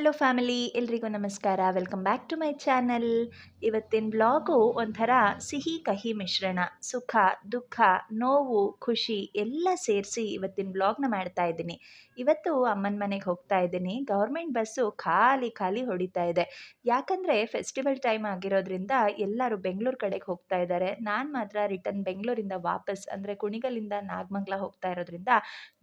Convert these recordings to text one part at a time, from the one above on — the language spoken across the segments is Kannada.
ಹಲೋ ಫ್ಯಾಮಿಲಿ ಎಲ್ರಿಗೂ ನಮಸ್ಕಾರ. Welcome back to my channel ಇವತ್ತಿನ ಬ್ಲಾಗು ಒಂಥರ ಸಿಹಿ ಕಹಿ ಮಿಶ್ರಣ. ಸುಖ, ದುಃಖ, ನೋವು, ಖುಷಿ ಎಲ್ಲ ಸೇರಿಸಿ ಇವತ್ತಿನ ಬ್ಲಾಗ್ನ ಮಾಡ್ತಾ ಇದ್ದೀನಿ. ಇವತ್ತು ಅಮ್ಮನ ಮನೆಗೆ ಹೋಗ್ತಾ ಇದ್ದೀನಿ. ಗೌರ್ಮೆಂಟ್ ಬಸ್ಸು ಖಾಲಿ ಖಾಲಿ ಹೊಡಿತಾ ಇದೆ. ಯಾಕಂದರೆ ಫೆಸ್ಟಿವಲ್ ಟೈಮ್ ಆಗಿರೋದ್ರಿಂದ ಎಲ್ಲರೂ ಬೆಂಗಳೂರು ಕಡೆಗೆ ಹೋಗ್ತಾ ಇದ್ದಾರೆ ನಾನು ಮಾತ್ರ ರಿಟರ್ನ್ ಬೆಂಗಳೂರಿಂದ ವಾಪಸ್ ಅಂದರೆ ಕುಣಿಗಲಿಂದ ನಾಗಮಂಗಲ ಹೋಗ್ತಾ ಇರೋದ್ರಿಂದ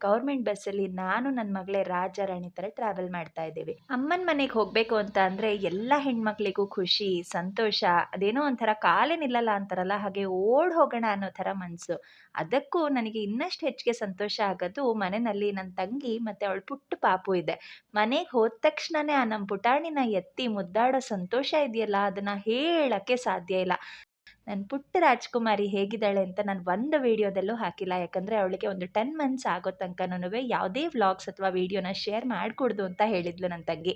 ಗೌರ್ಮೆಂಟ್ ಬಸ್ಸಲ್ಲಿ ನಾನು ನನ್ನ ಮಗಳೇ ರಾಜ, ರಾಣಿ ಥರ ಟ್ರಾವೆಲ್ ಮಾಡ್ತಾ ಇದ್ದೀವಿ. ಅಮ್ಮನ ಮನೆಗೆ ಹೋಗಬೇಕು ಅಂತ ಅಂದರೆ ಎಲ್ಲ ಹೆಣ್ಮಕ್ಳಿಗೂ ಖುಷಿ, ಸಂತೋಷ. ಅದೇನೋ ಒಂಥರ ಕಾಲೇ ನಿಲ್ಲಲ್ಲ ಅಂತಾರಲ್ಲ, ಹಾಗೆ ಓಡ್ ಹೋಗೋಣ ಅನ್ನೋ ಥರ ಮನಸ್ಸು ಅದಕ್ಕೂ ನನಗೆ ಇನ್ನಷ್ಟು ಹೆಚ್ಚಿಗೆ ಸಂತೋಷ ಆಗೋದು ಮನೆಯಲ್ಲಿ ನನ್ನ ತಂಗಿ ಮತ್ತು ಅವಳ ಪುಟ್ಟ ಪಾಪು ಇದೆ. ಮನೆಗೆ ಹೋದ ತಕ್ಷಣನೇ ಆ ನಮ್ಮ ಪುಟಾಣಿನ ಎತ್ತಿ ಮುದ್ದಾಡೋ ಸಂತೋಷ ಇದೆಯಲ್ಲ, ಅದನ್ನು ಹೇಳೋಕ್ಕೆ ಸಾಧ್ಯ ಇಲ್ಲ. ನನ್ನ ಪುಟ್ಟ ರಾಜ್ಕುಮಾರಿ ಹೇಗಿದ್ದಾಳೆ ಅಂತ ನಾನು ಒಂದು ವೀಡಿಯೋದಲ್ಲೂ ಹಾಕಿಲ್ಲ, ಯಾಕಂದರೆ ಅವಳಿಗೆ ಒಂದು ಟೆನ್ ಮಂತ್ಸ್ ಆಗೋ ತನಕನೂ ಯಾವುದೇ ವ್ಲಾಗ್ಸ್ ಅಥವಾ ವೀಡಿಯೋನ ಶೇರ್ ಮಾಡಿಕೊಡ್ದು ಅಂತ ಹೇಳಿದ್ಲು ನನ್ನ ತಂಗಿ.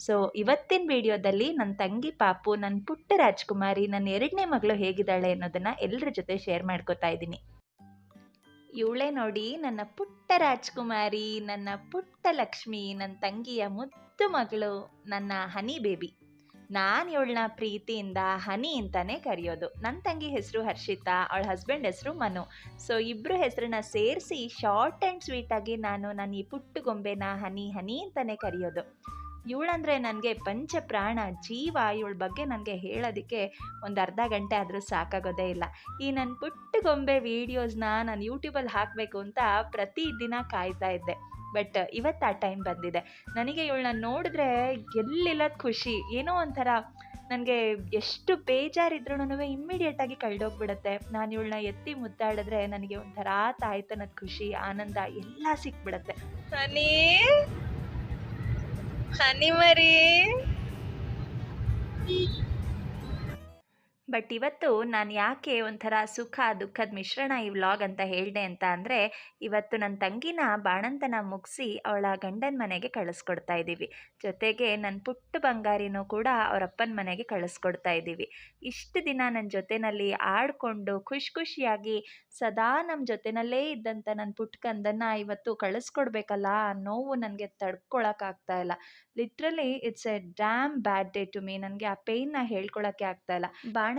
ಸೊ ಇವತ್ತಿನ ವಿಡಿಯೋದಲ್ಲಿ ನನ್ನ ತಂಗಿ ಪಾಪು ನನ್ನ ಪುಟ್ಟ ರಾಜ್ಕುಮಾರಿ ನನ್ನ ಎರಡನೇ ಮಗಳು ಹೇಗಿದ್ದಾಳೆ ಅನ್ನೋದನ್ನು ಎಲ್ಲರ ಜೊತೆ ಶೇರ್ ಮಾಡ್ಕೋತಾ ಇದ್ದೀನಿ. ಇವಳೇ ನೋಡಿ ನನ್ನ ಪುಟ್ಟ ರಾಜ್ಕುಮಾರಿ, ನನ್ನ ಪುಟ್ಟ ಲಕ್ಷ್ಮಿ ನನ್ನ ತಂಗಿಯ ಮುದ್ದು ಮಗಳು, ನನ್ನ ಹನಿ ಬೇಬಿ. ನಾನು ಇವಳನ್ನ ಪ್ರೀತಿಯಿಂದ ಹನಿ ಅಂತಾನೆ ಕರೆಯೋದು. ನನ್ನ ತಂಗಿ ಹೆಸರು ಹರ್ಷಿತಾ, ಅವಳ ಹಸ್ಬೆಂಡ್ ಹೆಸರು ಮನು. ಸೊ ಇಬ್ಬರು ಹೆಸರನ್ನ ಸೇರಿಸಿ ಶಾರ್ಟ್ ಆ್ಯಂಡ್ ಸ್ವೀಟಾಗಿ ನಾನು ನನ್ನ ಈ ಪುಟ್ಟ ಗೊಂಬೆನ ಹನಿ ಹನಿ ಅಂತಾನೆ ಕರೆಯೋದು. ಇವಳಂದ್ರೆ ನನಗೆ ಪಂಚ ಪ್ರಾಣ ಜೀವ ಇವಳ ಬಗ್ಗೆ ನನಗೆ ಹೇಳೋದಕ್ಕೆ ಒಂದು ಅರ್ಧ ಗಂಟೆ ಆದರೂ ಸಾಕಾಗೋದೇ ಇಲ್ಲ. ಈ ನನ್ನ ಪುಟ್ಟ ಗೊಂಬೆ ವೀಡಿಯೋಸ್ನ ನಾನು ಯೂಟ್ಯೂಬಲ್ಲಿ ಹಾಕಬೇಕು ಅಂತ ಪ್ರತಿ ದಿನ ಕಾಯ್ತಾ ಇದ್ದೆ. ಬಟ್ ಇವತ್ತು ಆ ಟೈಮ್ ಬಂದಿದೆ. ನನಗೆ ಇವಳನ್ನ ನೋಡಿದ್ರೆ ಎಲ್ಲಿಲ್ಲದ ಖುಷಿ. ಏನೋ ಒಂಥರ ನನಗೆ ಎಷ್ಟು ಬೇಜಾರಿದ್ರೂ ಇಮ್ಮಿಡಿಯೇಟಾಗಿ ಕಳೆದೋಗ್ಬಿಡುತ್ತೆ. ನಾನು ಇವಳನ್ನ ಎತ್ತಿ ಮುದ್ದಾಡಿದ್ರೆ ನನಗೆ ಒಂಥರ ತಾಯ್ತನದ ಖುಷಿ, ಆನಂದ ಎಲ್ಲ ಸಿಕ್ಬಿಡುತ್ತೆ. ಹನಿ ಹನಿ ಮರಿ ಬಟ್ ಇವತ್ತು ನಾನು ಯಾಕೆ ಒಂಥರ ಸುಖ, ದುಃಖದ ಮಿಶ್ರಣ ಈ ವ್ಲಾಗ್ ಅಂತ ಹೇಳಿದೆ ಅಂತ ಅಂದರೆ, ಇವತ್ತು ನನ್ನ ತಂಗಿನ ಬಾಣಂತನ ಮುಗಿಸಿ ಅವಳ ಗಂಡನ ಮನೆಗೆ ಕಳಿಸ್ಕೊಡ್ತಾ ಇದ್ದೀವಿ ಜೊತೆಗೆ ನನ್ನ ಪುಟ್ಟ ಬಂಗಾರಿನೂ ಕೂಡ ಅವರಪ್ಪನ ಮನೆಗೆ ಕಳಿಸ್ಕೊಡ್ತಾ ಇದ್ದೀವಿ ಇಷ್ಟು ದಿನ ನನ್ನ ಜೊತೆಯಲ್ಲಿ ಆಡಿಕೊಂಡು ಖುಷಿ ಖುಷಿಯಾಗಿ ಸದಾ ನಮ್ಮ ಜೊತೆಯಲ್ಲೇ ಇದ್ದಂಥ ನನ್ನ ಪುಟ್ಟ ಕಂದನ್ನು ಇವತ್ತು ಕಳಿಸ್ಕೊಡ್ಬೇಕಲ್ಲ ನೋವು ನನಗೆ ತಡ್ಕೊಳಕ್ಕಾಗ್ತಾ ಇಲ್ಲ. Literally it's a damn bad day to me ನನಗೆ ಆ ಪೇಯ್ನ ಹೇಳ್ಕೊಳಕ್ಕೆ ಆಗ್ತಾ ಇಲ್ಲ.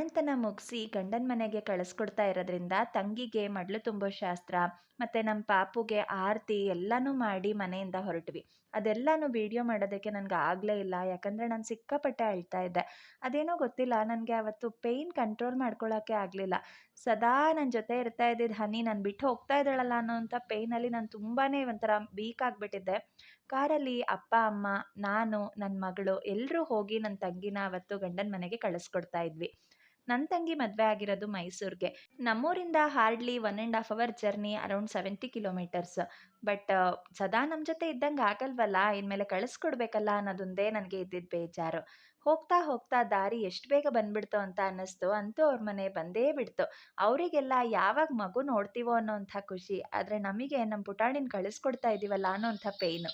ಬಾಣಂತನ ಮುಗಿಸಿ ಗಂಡನ ಮನೆಗೆ ಕಳಿಸ್ಕೊಡ್ತಾ ಇರೋದ್ರಿಂದ ತಂಗಿಗೆ ಮಡ್ಲು ತುಂಬೋ ಶಾಸ್ತ್ರ, ಮತ್ತು ನಮ್ಮ ಪಾಪುಗೆ ಆರತಿ ಎಲ್ಲನೂ ಮಾಡಿ ಮನೆಯಿಂದ ಹೊರಟ್ವಿ. ಅದೆಲ್ಲನೂ ವೀಡಿಯೋ ಮಾಡೋದಕ್ಕೆ ನನಗೆ ಆಗಲೇ ಇಲ್ಲ. ಯಾಕಂದರೆ ನಾನು ಸಿಕ್ಕಾಪಟ್ಟೆ ಅಳ್ತಾ ಇದ್ದೆ. ಅದೇನೋ ಗೊತ್ತಿಲ್ಲ, ನನಗೆ ಅವತ್ತು ಪೇಯ್ನ್ ಕಂಟ್ರೋಲ್ ಮಾಡ್ಕೊಳ್ಳೋಕ್ಕೆ ಆಗಲಿಲ್ಲ. ಸದಾ ನನ್ನ ಜೊತೆ ಇರ್ತಾ ಇದ್ದಿದ್ದು ಹನಿ ನಾನು ಬಿಟ್ಟು ಹೋಗ್ತಾ ಇದ್ದಾಳಲ್ಲ ಅನ್ನೋಂಥ ಪೇಯ್ನಲ್ಲಿ ನಾನು ತುಂಬಾ ಒಂಥರ ವೀಕ್ ಆಗಿಬಿಟ್ಟಿದ್ದೆ. ಕಾರಲ್ಲಿ ಅಪ್ಪ, ಅಮ್ಮ, ನಾನು ನನ್ನ ಮಗಳು ಎಲ್ಲರೂ ಹೋಗಿ ನನ್ನ ತಂಗಿನ ಅವತ್ತು ಗಂಡನ ಮನೆಗೆ ಕಳಿಸ್ಕೊಡ್ತಾ ಇದ್ವಿ. ನನ್ನ ತಂಗಿ ಮದುವೆ ಆಗಿರೋದು ಮೈಸೂರಿಗೆ ನಮ್ಮೂರಿಂದ hardly one and half hour journey around seventy kilometres but ಸದಾ ನಮ್ಮ ಜೊತೆ ಇದ್ದಂಗೆ ಆಗಲ್ವಲ್ಲ ಇನ್ಮೇಲೆ ಕಳಿಸ್ಕೊಡ್ಬೇಕಲ್ಲ ಅನ್ನೋದೊಂದೇ ನನಗೆ ಇದ್ದಿದ್ದು ಬೇಜಾರು ಹೋಗ್ತಾ ಹೋಗ್ತಾ ದಾರಿ ಎಷ್ಟು ಬೇಗ ಬಂದ್ಬಿಡ್ತು ಅಂತ ಅನ್ನಿಸ್ತು ಅಂತೂ ಅವ್ರ ಮನೆ ಬಂದೇ ಬಿಡ್ತು ಅವರಿಗೆಲ್ಲ ಯಾವಾಗ ಮಗು ನೋಡ್ತೀವೋ ಅನ್ನೋವಂಥ ಖುಷಿ ಆದರೆ ನಮಗೆ ನಮ್ಮ ಪುಟಾಣಿನ ಕಳಿಸ್ಕೊಡ್ತಾ ಇದ್ದೀವಲ್ಲ ಅನ್ನೋಂಥ ಪೇಯ್ನು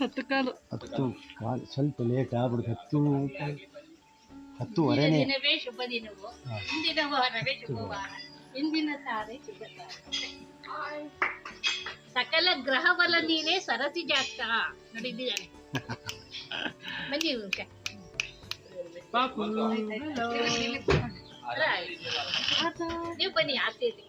ಹತ್ತು ಕಾಲು. ಹತ್ತು ಕಾಲು ಸ್ವಲ್ಪ ಲೇಟ್ ಆಗ್ಬಿಡುತ್ತೆ. ಹತ್ತು ಹತ್ತುವರೆನೇ. ದಿನವೇ ಶುಭ ದಿನವು. ಇಂದಿನ ವಾರವೇ ಶುಭವಾರ ಇಂದಿನ ತಾರೆ ಶುಭ ಸಕಲ ಗ್ರಹ ಬಲ ನೀನೇ ಸರಸಿ ಜಾತ. ನೋಡಿದ್ದಾನೆ ಬನ್ನಿ ಊಟ. ನೀವು ಬನ್ನಿ ಆತೇರಿ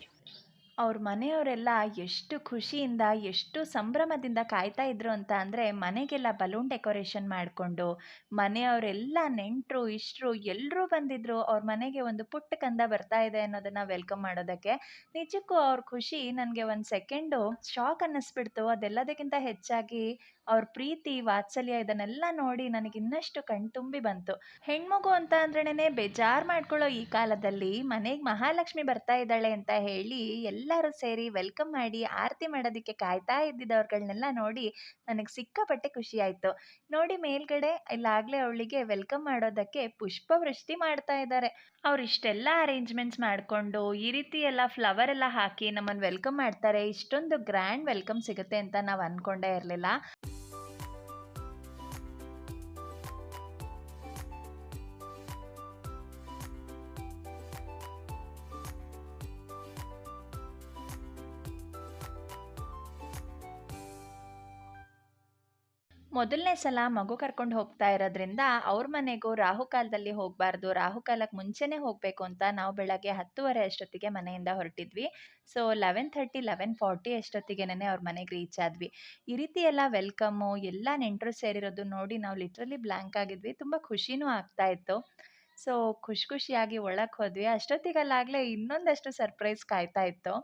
ಅವ್ರ ಮನೆಯವರೆಲ್ಲ ಎಷ್ಟು ಖುಷಿಯಿಂದ, ಎಷ್ಟು ಸಂಭ್ರಮದಿಂದ ಕಾಯ್ತಾ ಇದ್ರು ಅಂತ ಅಂದರೆ ಮನೆಗೆಲ್ಲ ಬಲೂನ್ ಡೆಕೋರೇಷನ್ ಮಾಡಿಕೊಂಡು, ಮನೆಯವರೆಲ್ಲ ನೆಂಟರು, ಇಷ್ಟರು ಎಲ್ಲರೂ ಬಂದಿದ್ರು ಅವ್ರ ಮನೆಗೆ ಒಂದು ಪುಟ್ಟ ಕಂದ ಬರ್ತಾ ಇದೆ ಅನ್ನೋದನ್ನು ವೆಲ್ಕಮ್ ಮಾಡೋದಕ್ಕೆ. ನಿಜಕ್ಕೂ ಅವ್ರ ಖುಷಿ ನನಗೆ ಒಂದು ಸೆಕೆಂಡು ಶಾಕ್ ಅನ್ನಿಸ್ಬಿಡ್ತು. ಅದೆಲ್ಲದಕ್ಕಿಂತ ಹೆಚ್ಚಾಗಿ ಅವ್ರ ಪ್ರೀತಿ, ವಾತ್ಸಲ್ಯ ಇದನ್ನೆಲ್ಲ ನೋಡಿ ನನಗೆ ಇನ್ನಷ್ಟು ಕಣ್ತುಂಬಿ ಬಂತು. ಹೆಣ್ಮಗು ಅಂತ ಅಂದ್ರೇನೆ ಬೇಜಾರು ಮಾಡ್ಕೊಳ್ಳೋ ಈ ಕಾಲದಲ್ಲಿ ಮನೆಗೆ ಮಹಾಲಕ್ಷ್ಮಿ ಬರ್ತಾ ಇದ್ದಾಳೆ ಅಂತ ಹೇಳಿ ಎಲ್ಲರೂ ಸೇರಿ ವೆಲ್ಕಮ್ ಮಾಡಿ ಆರತಿ ಮಾಡೋದಕ್ಕೆ ಕಾಯ್ತಾ ಇದ್ದಿದ್ದವ್ರುಗಳ್ನೆಲ್ಲ ನೋಡಿ ನನಗೆ ಸಿಕ್ಕಾಪಟ್ಟೆ ಖುಷಿ ಆಯಿತು. ನೋಡಿ ಮೇಲ್ಗಡೆ ಇಲ್ಲಾಗಲೇ ಅವಳಿಗೆ ವೆಲ್ಕಮ್ ಮಾಡೋದಕ್ಕೆ ಪುಷ್ಪವೃಷ್ಟಿ ಮಾಡ್ತಾ ಇದ್ದಾರೆ ಅವ್ರು ಇಷ್ಟೆಲ್ಲ ಅರೇಂಜ್ಮೆಂಟ್ಸ್ ಮಾಡಿಕೊಂಡು ಈ ರೀತಿ ಎಲ್ಲ ಫ್ಲವರ್ ಎಲ್ಲ ಹಾಕಿ ನಮ್ಮನ್ನು ವೆಲ್ಕಮ್ ಮಾಡ್ತಾರೆ, ಇಷ್ಟೊಂದು ಗ್ರ್ಯಾಂಡ್ ವೆಲ್ಕಮ್ ಸಿಗುತ್ತೆ ಅಂತ ನಾವು ಅಂದ್ಕೊಂಡೇ ಇರಲಿಲ್ಲ. ಮೊದಲನೇ ಸಲ ಮಗು ಕರ್ಕೊಂಡು ಹೋಗ್ತಾ ಇರೋದ್ರಿಂದ ಅವ್ರ ಮನೆಗೂ ರಾಹುಕಾಲದಲ್ಲಿ ಹೋಗಬಾರ್ದು ರಾಹುಕಾಲಕ್ಕೆ ಮುಂಚೆನೇ ಹೋಗಬೇಕು ಅಂತ ನಾವು ಬೆಳಗ್ಗೆ ಹತ್ತುವರೆ ಅಷ್ಟೊತ್ತಿಗೆ ಮನೆಯಿಂದ ಹೊರಟಿದ್ವಿ. So eleven thirty eleven forty ಅಷ್ಟೊತ್ತಿಗೆನೇ ಅವ್ರ ಮನೆಗೆ ರೀಚ್ ಆದ್ವಿ. ಈ ರೀತಿ ಎಲ್ಲ ವೆಲ್ಕಮ್ಮು ಎಲ್ಲ ನೆಂಟರು ಸೇರಿರೋದು ನೋಡಿ ನಾವು ಲಿಟ್ರಲಿ ಬ್ಲ್ಯಾಂಕ್ ಆಗಿದ್ವಿ. ತುಂಬ ಖುಷಿನೂ ಆಗ್ತಾ ಇತ್ತು. ಸೊ ಖುಷಿ ಖುಷಿಯಾಗಿ ಒಳಗೆ ಹೋದ್ವಿ. ಅಷ್ಟೊತ್ತಿಗಲ್ಲಾಗಲೇ ಇನ್ನೊಂದಷ್ಟು ಸರ್ಪ್ರೈಸ್ ಕಾಯ್ತಾ ಇತ್ತು.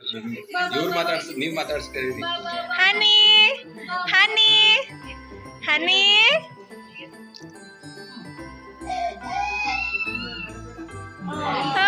ಇವ್ರು ಮಾತಾಡ್ಸ್ ನೀವ್ ಮಾತಾಡ್ಸ್ತೀರಿ ಹನಿ ಹನಿ ಹನಿ ಹನಿ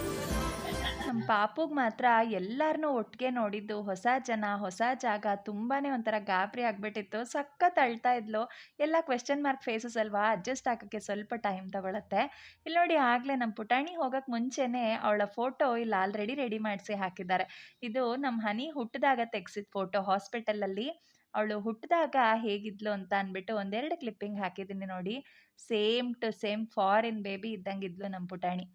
ಪಾಪುಗೆ ಮಾತ್ರ ಎಲ್ಲರನ್ನೂ ಒಟ್ಟಿಗೆ ನೋಡಿದ್ದು ಹೊಸ ಜನ, ಹೊಸ ಜಾಗ ತುಂಬಾ ಒಂಥರ ಗಾಬರಿ ಆಗಿಬಿಟ್ಟಿತ್ತು. ಸಖತ್ ಅಳ್ತಾ ಇದ್ಲು. ಎಲ್ಲ ಕ್ವೆಶ್ಚನ್ ಮಾರ್ಕ್ ಫೇಸಸ್ ಅಲ್ವಾ? ಅಡ್ಜಸ್ಟ್ ಆಗೋಕ್ಕೆ ಸ್ವಲ್ಪ ಟೈಮ್ ತಗೊಳತ್ತೆ. ಇಲ್ಲಿ ನೋಡಿ ಆಗಲೇ ನಮ್ಮ ಪುಟಾಣಿ ಹೋಗೋಕ್ಕೆ ಮುಂಚೆನೇ ಅವಳ ಫೋಟೋ ಇಲ್ಲಿ ಆಲ್ರೆಡಿ ರೆಡಿ ಮಾಡಿಸಿ ಹಾಕಿದ್ದಾರೆ. ಇದು ನಮ್ಮ ಹನಿ ಹುಟ್ಟಿದಾಗ ತೆಗೆಸಿದ ಫೋಟೋ ಹಾಸ್ಪಿಟಲಲ್ಲಿ ಅವಳು ಹುಟ್ಟಿದಾಗ ಹೇಗಿದ್ಲು ಅಂತ ಅಂದ್ಬಿಟ್ಟು ಒಂದೆರಡು ಕ್ಲಿಪ್ಪಿಂಗ್ ಹಾಕಿದ್ದೀನಿ ನೋಡಿ. Same to same foreign baby ಇದ್ದಂಗಿದ್ಲು ನಮ್ಮ ಪುಟಾಣಿ.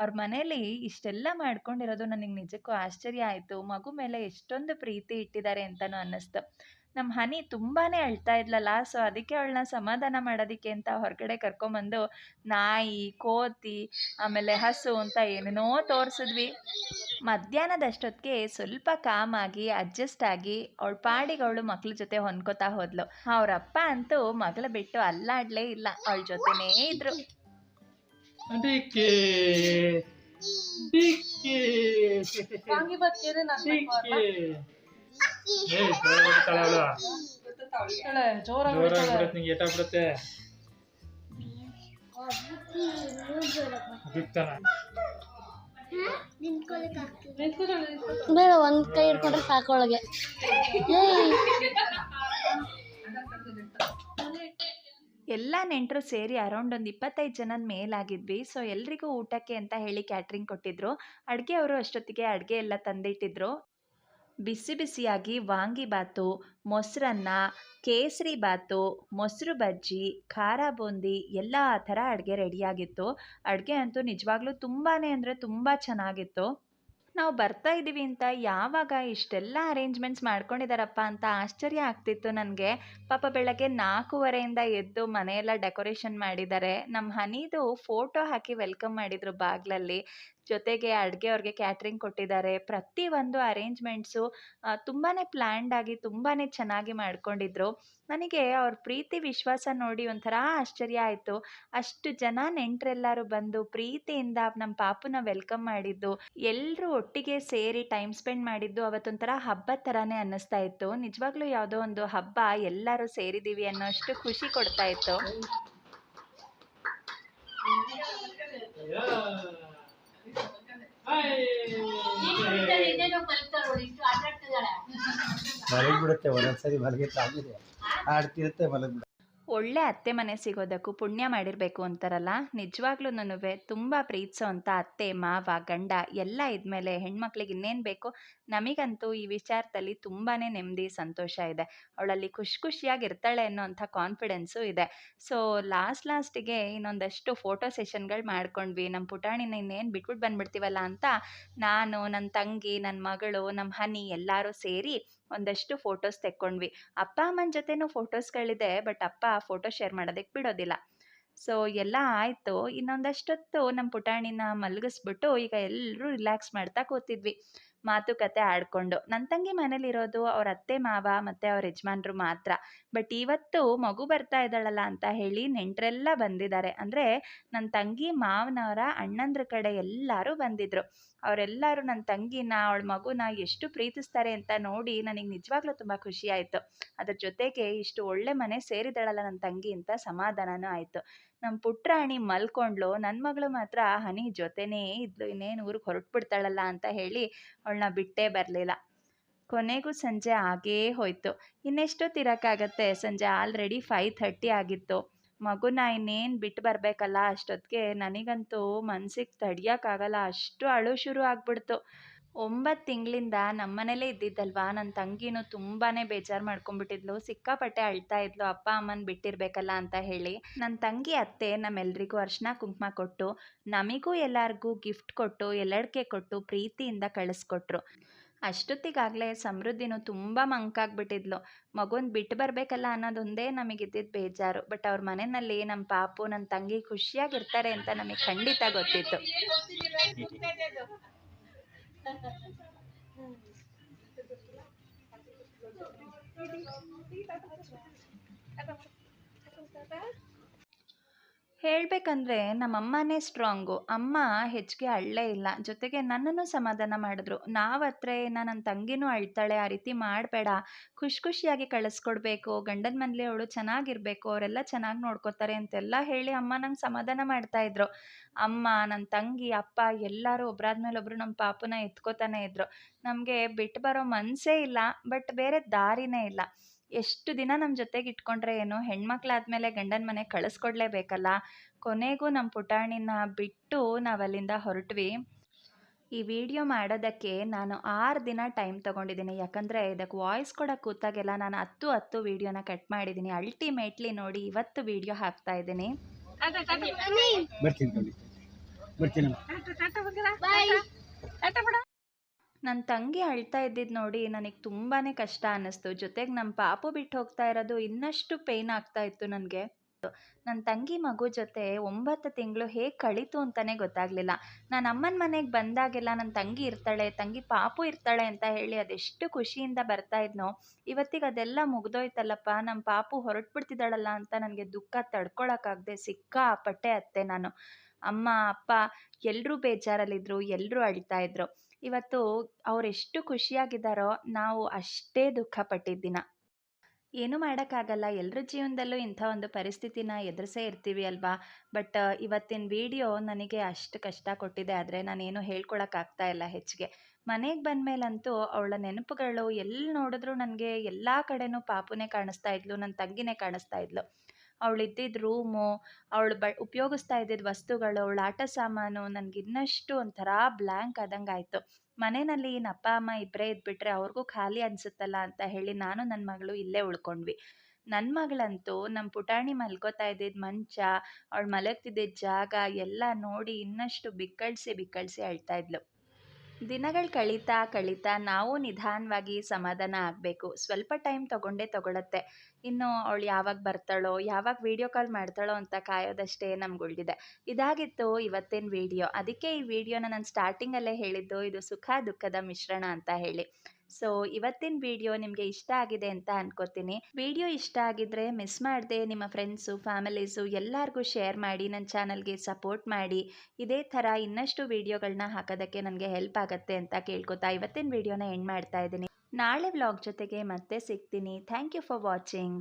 ಅವ್ರ ಮನೇಲಿ ಇಷ್ಟೆಲ್ಲ ಮಾಡ್ಕೊಂಡಿರೋದು ನನಗೆ ನಿಜಕ್ಕೂ ಆಶ್ಚರ್ಯ ಆಯಿತು. ಮಗು ಮೇಲೆ ಎಷ್ಟೊಂದು ಪ್ರೀತಿ ಇಟ್ಟಿದ್ದಾರೆ ಅಂತಲೂ ಅನ್ನಿಸ್ತು. ನಮ್ಮ ಹನಿ ತುಂಬಾ ಅಳ್ತಾ ಇದ್ಲಲ್ಲ, ಸೊ ಅದಕ್ಕೆ ಅವಳನ್ನ ಸಮಾಧಾನ ಮಾಡೋದಕ್ಕೆ ಅಂತ ಹೊರಗಡೆ ಕರ್ಕೊಂಬಂದು ನಾಯಿ, ಕೋತಿ, ಆಮೇಲೆ ಹಸು ಅಂತ ಏನೇನೋ ತೋರಿಸಿದ್ವಿ. ಮಧ್ಯಾಹ್ನದಷ್ಟೊತ್ತಿಗೆ ಸ್ವಲ್ಪ ಕಾಮಾಗಿ ಅಡ್ಜಸ್ಟ್ ಆಗಿ ಅವಳ ಪಾಡಿಗೆ ಅವಳು ಮಕ್ಳ ಜೊತೆ ಹೊಂದ್ಕೋತಾ ಹೋದ್ಲು. ಅವ್ರ ಅಪ್ಪ ಅಂತೂ ಮಗಳ ಬಿಟ್ಟು ಅಲ್ಲಾಡ್ಲೇ ಇಲ್ಲ. ಅವಳ ಜೊತೆನೇ ಇದ್ರು. ಡಿಕ್ಕಿ ಡಿಕ್ಕಿ ಡಿಕ್ಕಿ ಏ ಜೋರಾಗಿ ಬಿಡ್ತಾಳೆ ಅವಳು. ಜೋರಾಗಿ ಬಿಡುತ್ತೆ ನಿಂಗೆ ಏಟ ಬಿಡುತ್ತೆ ಬಿಡ್ತಾನ ಬೇಡ ಒಂದ್ ಕೈ ಹಿಡ್ಕೊಂಡ್ರೆ ಸಾಕು ಎಲ್ಲ ನೆಂಟರು ಸೇರಿ ಅರೌಂಡ್ ಒಂದು ಇಪ್ಪತ್ತೈದು ಜನದ ಮೇಲಾಗಿದ್ವಿ. ಸೊ, ಎಲ್ರಿಗೂ ಊಟಕ್ಕೆ ಅಂತ ಹೇಳಿ ಕ್ಯಾಟ್ರಿಂಗ್ ಕೊಟ್ಟಿದ್ರು. ಅಡುಗೆ ಅವರು ಅಷ್ಟೊತ್ತಿಗೆ ಅಡುಗೆ ಎಲ್ಲ ತಂದಿಟ್ಟಿದ್ರು. ಬಿಸಿ ಬಿಸಿಯಾಗಿ ವಾಂಗಿಬಾತು ಮೊಸರನ್ನ, ಕೇಸರಿ ಬಾತು ಮೊಸರು ಬಜ್ಜಿ, ಖಾರ ಬೂಂದಿ ಎಲ್ಲ ಆ ಥರ ಅಡುಗೆ ರೆಡಿಯಾಗಿತ್ತು ಅಡುಗೆ ಅಂತೂ ನಿಜವಾಗ್ಲೂ ತುಂಬಾ ಅಂದರೆ ತುಂಬ ಚೆನ್ನಾಗಿತ್ತು. ನಾವು ಬರ್ತಾ ಇದ್ದೀವಿ ಅಂತ ಯಾವಾಗ ಇಷ್ಟೆಲ್ಲ ಅರೇಂಜ್ಮೆಂಟ್ಸ್ ಮಾಡ್ಕೊಂಡಿದ್ದಾರಪ್ಪ ಅಂತ ಆಶ್ಚರ್ಯ ಆಗ್ತಿತ್ತು ನನಗೆ. ಪಾಪ ಬೆಳಗ್ಗೆ ನಾಲ್ಕೂವರೆಯಿಂದ ಎದ್ದು ಮನೆಯೆಲ್ಲ ಡೆಕೋರೇಷನ್ ಮಾಡಿದ್ದಾರೆ. ನಮ್ಮ ಹನಿದು ಫೋಟೋ ಹಾಕಿ ವೆಲ್ಕಮ್ ಮಾಡಿದರು ಬಾಗ್ಲಲ್ಲಿ. ಜೊತೆಗೆ ಅಡುಗೆ ಅವ್ರಿಗೆ ಕ್ಯಾಟ್ರಿಂಗ್ ಕೊಟ್ಟಿದ್ದಾರೆ. ಪ್ರತಿಯೊಂದು ಅರೇಂಜ್ಮೆಂಟ್ಸು ತುಂಬಾ ಪ್ಲ್ಯಾಂಡ್ ಆಗಿ ತುಂಬಾ ಚೆನ್ನಾಗಿ ಮಾಡ್ಕೊಂಡಿದ್ರು. ನನಗೆ ಅವ್ರ ಪ್ರೀತಿ ವಿಶ್ವಾಸ ನೋಡಿ ಒಂಥರ ಆಶ್ಚರ್ಯ ಆಯಿತು. ಅಷ್ಟು ಜನ ನೆಂಟರೆಲ್ಲರೂ ಬಂದು ಪ್ರೀತಿಯಿಂದ ನಮ್ಮ ಪಾಪುನ ವೆಲ್ಕಮ್ ಮಾಡಿದ್ದು. ಎಲ್ಲರೂ ಒಟ್ಟಿಗೆ ಸೇರಿ ಟೈಮ್ ಸ್ಪೆಂಡ್ ಮಾಡಿದ್ದು ಅವತ್ತೊಂಥರ ಹಬ್ಬದ ಥರನೇ ಅನ್ನಿಸ್ತಾ ಇತ್ತು. ನಿಜವಾಗ್ಲೂ ಯಾವುದೋ ಒಂದು ಹಬ್ಬ ಎಲ್ಲರೂ ಸೇರಿದ್ದೀವಿ ಅನ್ನೋಷ್ಟು ಖುಷಿ ಕೊಡ್ತಾ ಇತ್ತು. ಮಲಗಿಬಿಡುತ್ತೆ ಒಂದೊಂದ್ಸರಿ ಮಲಗಿತ್ತು ಆಗಿದೆ. ಆಡ್ತಿರುತ್ತೆ ಮಲಗಿಬಿಡುತ್ತೆ ಒಳ್ಳೆ ಅತ್ತೆ ಮನೆ ಸಿಗೋದಕ್ಕೂ ಪುಣ್ಯ ಮಾಡಿರಬೇಕು ಅಂತಾರಲ್ಲ? ನಿಜವಾಗ್ಲೂ ತುಂಬ ಪ್ರೀತಿಸೋ ಅಂತ ಅತ್ತೆ, ಮಾವ, ಗಂಡ ಎಲ್ಲ ಇದ್ಮೇಲೆ ಹೆಣ್ಮಕ್ಳಿಗೆ ಇನ್ನೇನು ಬೇಕು? ನಮಗಂತೂ ಈ ವಿಚಾರದಲ್ಲಿ ತುಂಬಾ ನೆಮ್ಮದಿ, ಸಂತೋಷ ಇದೆ. ಅವಳಲ್ಲಿ ಖುಷಿ ಖುಷಿಯಾಗಿ ಇರ್ತಾಳೆ ಅನ್ನೋಂಥ ಕಾನ್ಫಿಡೆನ್ಸು ಇದೆ. ಸೊ, ಲಾಸ್ಟ್ ಲಾಸ್ಟಿಗೆ ಇನ್ನೊಂದಷ್ಟು ಫೋಟೋ ಸೆಷನ್ಗಳು ಮಾಡ್ಕೊಂಡ್ವಿ. ನಮ್ಮ ಪುಟಾಣಿನ ಇನ್ನೇನು ಬಿಟ್ಬಿಟ್ಟು ಬಂದ್ಬಿಡ್ತೀವಲ್ಲ ಅಂತ ನಾನು ನನ್ನ ತಂಗಿ ನನ್ನ ಮಗಳು ನಮ್ಮ ಹನಿ ಎಲ್ಲರೂ ಸೇರಿ ಒಂದಷ್ಟು ಫೋಟೋಸ್ ತೆಕ್ಕೊಂಡ್ವಿ. ಅಪ್ಪ, ಅಮ್ಮನ ಜೊತೆನೂ ಫೋಟೋಸ್ಗಳಿದೆ ಬಟ್ ಅಪ್ಪ ಫೋಟೋ ಶೇರ್ ಮಾಡೋದಕ್ಕೆ ಬಿಡೋದಿಲ್ಲ. ಸೊ ಎಲ್ಲ ಆಯಿತು. ಇನ್ನೊಂದಷ್ಟೊತ್ತು ನಮ್ಮ ಪುಟಾಣಿನ ಮಲಗಿಸ್ಬಿಟ್ಟು ಈಗ ಎಲ್ಲರೂ ರಿಲ್ಯಾಕ್ಸ್ ಮಾಡ್ತಾ ಕೂತಿದ್ವಿ. ಮಾತುಕತೆ ಆಡಿಕೊಂಡು. ನನ್ನ ತಂಗಿ ಮನೇಲಿರೋದು ಅವ್ರ ಅತ್ತೆ ಮಾವ ಮತ್ತು ಅವ್ರ ಯಜಮಾನ್ರು ಮಾತ್ರ. ಬಟ್ ಇವತ್ತು ಮಗು ಬರ್ತಾ ಇದ್ದಾಳಲ್ಲ ಅಂತ ಹೇಳಿ ನೆಂಟರೆಲ್ಲ ಬಂದಿದ್ದಾರೆ. ಅಂದರೆ ನನ್ನ ತಂಗಿ ಮಾವನವರ ಅಣ್ಣಂದ್ರ ಕಡೆ ಎಲ್ಲರೂ ಬಂದಿದ್ರು. ಅವರೆಲ್ಲರೂ ನನ್ನ ತಂಗಿನ, ಅವಳ ಮಗುನ ಎಷ್ಟು ಪ್ರೀತಿಸ್ತಾರೆ ಅಂತ ನೋಡಿ ನನಗೆ ನಿಜವಾಗ್ಲೂ ತುಂಬ ಖುಷಿ ಆಯಿತು. ಅದ್ರ ಜೊತೆಗೆ ಇಷ್ಟು ಒಳ್ಳೆ ಮನೆ ಸೇರಿದಾಳಲ್ಲ ನನ್ನ ತಂಗಿ ಅಂತ ಸಮಾಧಾನನೂ ಆಯಿತು. ನಮ್ಮ ಪುಟ್ರಾಣಿ ಮಲ್ಕೊಂಡ್ಲು ನನ್ನ ಮಗಳು ಮಾತ್ರ, ಹನಿ ಜೊತೆನೇ ಇದ್ಲು, ಇನ್ನೇನು ಊರಿಗೆ ಹೊರಟ್ಬಿಡ್ತಾಳಲ್ಲ ಅಂತ ಹೇಳಿ ಅವಳನ್ನ ಬಿಟ್ಟೇ ಬರಲಿಲ್ಲ. ಕೊನೆಗೂ ಸಂಜೆ ಆಗೇ ಹೋಯ್ತು. ಇನ್ನೆಷ್ಟೊತ್ತಿರೋಕ್ಕಾಗತ್ತೆ ಸಂಜೆ ಆಲ್ರೆಡಿ ಫೈವ್ ಥರ್ಟಿ ಆಗಿತ್ತು. ಮಗುನ ಇನ್ನೇನು ಬಿಟ್ಟು ಬರಬೇಕಲ್ಲ ಅಷ್ಟೊತ್ತಿಗೆ ನನಗಂತೂ ಮನ್ಸಿಗೆ ತಡಿಯೋಕ್ಕಾಗಲ್ಲ ಅಷ್ಟು ಅಳು ಶುರು ಆಗ್ಬಿಡ್ತು. ಒಂಬತ್ತು ತಿಂಗಳಿಂದ ನಮ್ಮನೇಲೇ ಇದ್ದಿದ್ದಲ್ವಾ? ನನ್ನ ತಂಗಿನೂ ತುಂಬಾ ಬೇಜಾರು ಮಾಡ್ಕೊಂಡ್ಬಿಟ್ಟಿದ್ಲು ಸಿಕ್ಕಾಪಟ್ಟೆ ಅಳ್ತಾ ಇದ್ಲು. ಅಪ್ಪ, ಅಮ್ಮನ ಬಿಟ್ಟಿರ್ಬೇಕಲ್ಲ ಅಂತ ಹೇಳಿ ನನ್ನ ತಂಗಿ, ಅತ್ತೆ ನಮ್ಮೆಲ್ರಿಗೂ ಅರ್ಶಿನ ಕುಂಕುಮ ಕೊಟ್ಟು, ನಮಗೂ ಎಲ್ಲರಿಗೂ ಗಿಫ್ಟ್ ಕೊಟ್ಟು, ಎಲ್ಲಡಿಕೆ ಕೊಟ್ಟು ಪ್ರೀತಿಯಿಂದ ಕಳಿಸ್ಕೊಟ್ರು. ಅಷ್ಟೊತ್ತಿಗಾಗಲೇ ಸಮೃದ್ಧಿನೂ ತುಂಬ ಮಂಕಾಗ್ಬಿಟ್ಟಿದ್ಲು. ಮಗುನ ಬಿಟ್ಟು ಬರಬೇಕಲ್ಲ ಅನ್ನೋದೊಂದೇ ನಮಗಿದ್ದಿದ್ದು ಬೇಜಾರು. ಬಟ್ ಅವ್ರ ಮನೆಯಲ್ಲಿ ನಮ್ಮ ಪಾಪು ನನ್ನ ತಂಗಿ ಖುಷಿಯಾಗಿರ್ತಾರೆ ಅಂತ ನಮಗೆ ಖಂಡಿತ ಗೊತ್ತಿತ್ತು. Tata, tata, tata. ಹೇಳಬೇಕಂದ್ರೆ ನಮ್ಮಮ್ಮನೇ ಸ್ಟ್ರಾಂಗು. ಅಮ್ಮ ಹೆಚ್ಚಿಗೆ ಅಳ್ಳೇ ಇಲ್ಲ. ಜೊತೆಗೆ ನನ್ನನ್ನು ಸಮಾಧಾನ ಮಾಡಿದ್ರು. ನಾವು ಹತ್ರ ನನ್ನ ತಂಗಿನೂ ಅಳ್ತಾಳೆ, ಆ ರೀತಿ ಮಾಡಬೇಡ. ಖುಷಿ ಖುಷಿಯಾಗಿ ಕಳಿಸ್ಕೊಡ್ಬೇಕು. ಗಂಡನ ಮನೇಲಿ ಅವಳು ಚೆನ್ನಾಗಿರ್ಬೇಕು. ಅವರೆಲ್ಲ ಚೆನ್ನಾಗಿ ನೋಡ್ಕೋತಾರೆ ಅಂತೆಲ್ಲ ಹೇಳಿ ಅಮ್ಮ ನಂಗೆ ಸಮಾಧಾನ ಮಾಡ್ತಾಯಿದ್ರು ಅಮ್ಮ ನನ್ನ ತಂಗಿ, ಅಪ್ಪ ಎಲ್ಲರೂ ಒಬ್ರಾದ್ಮೇಲೆ ಒಬ್ರು ನಮ್ಮ ಪಾಪನ ಎತ್ಕೋತಾನೆ ಇದ್ರು. ನಮಗೆ ಬಿಟ್ಟು ಬರೋ ಮನಸ್ಸೇ ಇಲ್ಲ, ಬಟ್ ಬೇರೆ ದಾರಿನೇ ಇಲ್ಲ. ಎಷ್ಟು ದಿನ ನಮ್ಮ ಜೊತೆಗೆ ಇಟ್ಕೊಂಡ್ರೆ ಏನು ಹೆಣ್ಮಕ್ಳಾದ್ಮೇಲೆ ಗಂಡನ ಮನೆಗೆ ಕಳಿಸ್ಕೊಡ್ಲೇಬೇಕಲ್ಲ? ಕೊನೆಗೂ ನಮ್ಮ ಪುಟಾಣಿನ ಬಿಟ್ಟು ನಾವಲ್ಲಿಂದ ಹೊರಟ್ವಿ. ಈ ವಿಡಿಯೋ ಮಾಡೋದಕ್ಕೆ ನಾನು ಆರು ದಿನ ಟೈಮ್ ತೊಗೊಂಡಿದ್ದೀನಿ. ಯಾಕಂದರೆ ಇದಕ್ಕೆ ವಾಯ್ಸ್ ಕೊಡೋಕೆ ಕೂತಾಗೆಲ್ಲ ನಾನು ಹತ್ತು ಹತ್ತು ವಿಡಿಯೋನ ಕಟ್ ಮಾಡಿದ್ದೀನಿ. ಅಲ್ಟಿಮೇಟ್ಲಿ ನೋಡಿ ಇವತ್ತು ವಿಡಿಯೋ ಹಾಕ್ತಾ ಇದ್ದೀನಿ. ನನ್ನ ತಂಗಿ ಅಳ್ತಾ ಇದ್ದಿದ್ದು ನೋಡಿ ನನಗೆ ತುಂಬಾ ಕಷ್ಟ ಅನ್ನಿಸ್ತು. ಜೊತೆಗೆ ನಮ್ಮ ಪಾಪು ಬಿಟ್ಟು ಹೋಗ್ತಾ ಇರೋದು ಇನ್ನಷ್ಟು ಪೇಯ್ನ್ ಆಗ್ತಾ ಇತ್ತು ನನಗೆ. ನನ್ನ ತಂಗಿ ಮಗು ಜೊತೆ ಒಂಬತ್ತು ತಿಂಗಳು ಹೇಗೆ ಕಳೀತು ಅಂತಲೇ ಗೊತ್ತಾಗಲಿಲ್ಲ. ನಾನು ಅಮ್ಮನ ಮನೆಗೆ ಬಂದಾಗೆಲ್ಲ ನನ್ನ ತಂಗಿ ಇರ್ತಾಳೆ, ತಂಗಿ ಪಾಪು ಇರ್ತಾಳೆ ಅಂತ ಹೇಳಿ ಅದೆಷ್ಟು ಖುಷಿಯಿಂದ ಬರ್ತಾ ಇದ್ನೋ, ಇವತ್ತಿಗೆ ಅದೆಲ್ಲ ಮುಗ್ದೋಯ್ತಲ್ಲಪ್ಪ ನಮ್ಮ ಪಾಪು ಹೊರಟ್ಬಿಡ್ತಿದ್ದಾಳಲ್ಲ ಅಂತ ನನಗೆ ದುಃಖ ತಡ್ಕೊಳಕ್ಕಾಗದೆ ಸಿಕ್ಕಾಪಟ್ಟೆ ಅತ್ತೆ ನಾನು. ಅಮ್ಮ, ಅಪ್ಪ ಎಲ್ಲರೂ ಬೇಜಾರಲ್ಲಿದ್ದರು ಎಲ್ಲರೂ ಅಳ್ತಾ ಇದ್ರು. ಇವತ್ತು ಅವರೆಷ್ಟು ಖುಷಿಯಾಗಿದ್ದಾರೋ ನಾವು ಅಷ್ಟೇ ದುಃಖ ಪಟ್ಟಿದ್ದಿನ ಏನು ಮಾಡೋಕ್ಕಾಗಲ್ಲ. ಎಲ್ಲರ ಜೀವನದಲ್ಲೂ ಇಂಥ ಒಂದು ಪರಿಸ್ಥಿತಿನ ಎದುರಿಸೇ ಇರ್ತೀವಿ ಅಲ್ವಾ? ಬಟ್ ಇವತ್ತಿನ ವಿಡಿಯೋ ನನಗೆ ಅಷ್ಟು ಕಷ್ಟ ಕೊಟ್ಟಿದೆ. ಆದರೆ ನಾನೇನು ಹೇಳ್ಕೊಳಕ್ಕಾಗ್ತಾ ಇಲ್ಲ ಹೆಚ್ಚಿಗೆ. ಮನೆಗೆ ಬಂದಮೇಲಂತೂ ಅವಳ ನೆನಪುಗಳು ಎಲ್ಲಿ ನೋಡಿದ್ರು ನನಗೆ ಎಲ್ಲ ಕಡೆನೂ ಪಾಪುನೇ ಕಾಣಿಸ್ತಾ ಇದ್ಲು. ನನ್ನ ತಂಗಿನೇ ಕಾಣಿಸ್ತಾ ಇದ್ಲು. ಅವಳು ಇದ್ದಿದ್ದ ರೂಮು, ಅವಳು ಬ, ಉಪಯೋಗಿಸ್ತಾ ಇದ್ದಿದ್ದ ವಸ್ತುಗಳು, ಅವಳ ಆಟ ಸಾಮಾನು, ನನಗೆ ಇನ್ನಷ್ಟು ಒಂಥರ ಬ್ಲ್ಯಾಂಕ್ ಆದಂಗೆ ಆಯಿತು ಮನೆಯಲ್ಲಿ ಏನು ಅಪ್ಪ, ಅಮ್ಮ ಇಬ್ಬರೇ ಇದ್ಬಿಟ್ರೆ ಅವ್ರಿಗೂ ಖಾಲಿ ಅನಿಸುತ್ತಲ್ಲ ಅಂತ ಹೇಳಿ ನಾನು ನನ್ನ ಮಗಳು ಇಲ್ಲೇ ಉಳ್ಕೊಂಡ್ವಿ. ನನ್ನ ಮಗಳಂತೂ ನಮ್ಮ ಪುಟಾಣಿ ಮಲ್ಕೋತಾ ಇದ್ದಿದ್ದ ಮಂಚ, ಅವಳು ಮಲಗ್ತಿದ್ದಿದ್ದ ಜಾಗ ಎಲ್ಲ ನೋಡಿ ಇನ್ನಷ್ಟು ಬಿಕ್ಕಳಿಸಿ ಬಿಕ್ಕಳಿಸಿ ಅಳ್ತಾ ಇದ್ಲು. ದಿನಗಳು ಕಳೀತಾ ಕಳೀತಾ ನಾವು ನಿಧಾನವಾಗಿ ಸಮಾಧಾನ ಆಗಬೇಕು. ಸ್ವಲ್ಪ ಟೈಮ್ ತಗೊಂಡೇ ತಗೊಳತ್ತೆ. ಇನ್ನು ಅವಳು ಯಾವಾಗ ಬರ್ತಾಳೋ, ಯಾವಾಗ ವೀಡಿಯೋ ಕಾಲ್ ಮಾಡ್ತಾಳೋ ಅಂತ ಕಾಯೋದಷ್ಟೇ ನಮ್ಗೆ ಉಳಿದಿದೆ ಇದಾಗಿತ್ತು ಇವತ್ತಿನ ವಿಡಿಯೋ. ಅದಕ್ಕೆ ಈ ವಿಡಿಯೋನ ನಾನು ಸ್ಟಾರ್ಟಿಂಗಲ್ಲೇ ಹೇಳಿದ್ದು, ಇದು ಸುಖ ದುಃಖದ ಮಿಶ್ರಣ ಅಂತ ಹೇಳಿ. ಸೊ, ಇವತ್ತಿನ ವಿಡಿಯೋ ನಿಮಗೆ ಇಷ್ಟ ಆಗಿದೆ ಅಂತ ಅನ್ಕೋತೀನಿ. ವಿಡಿಯೋ ಇಷ್ಟ ಆಗಿದ್ರೆ ಮಿಸ್ ಮಾಡದೆ ನಿಮ್ಮ ಫ್ರೆಂಡ್ಸು, ಫ್ಯಾಮಿಲೀಸು ಎಲ್ಲರಿಗೂ ಶೇರ್ ಮಾಡಿ ನನ್ನ ಚಾನಲ್ಗೆ ಸಪೋರ್ಟ್ ಮಾಡಿ. ಇದೇ ಥರ ಇನ್ನಷ್ಟು ವಿಡಿಯೋಗಳನ್ನ ಹಾಕೋದಕ್ಕೆ ನನಗೆ ಹೆಲ್ಪ್ ಆಗುತ್ತೆ ಅಂತ ಕೇಳ್ಕೊತಾ ಇವತ್ತಿನ ವಿಡಿಯೋನ ಎಂಡ್ ಮಾಡ್ತಾ ಇದ್ದೀನಿ. ನಾಳೆ ವ್ಲಾಗ್ ಜೊತೆಗೆ ಮತ್ತೆ ಸಿಗ್ತೀನಿ. Thank you for watching.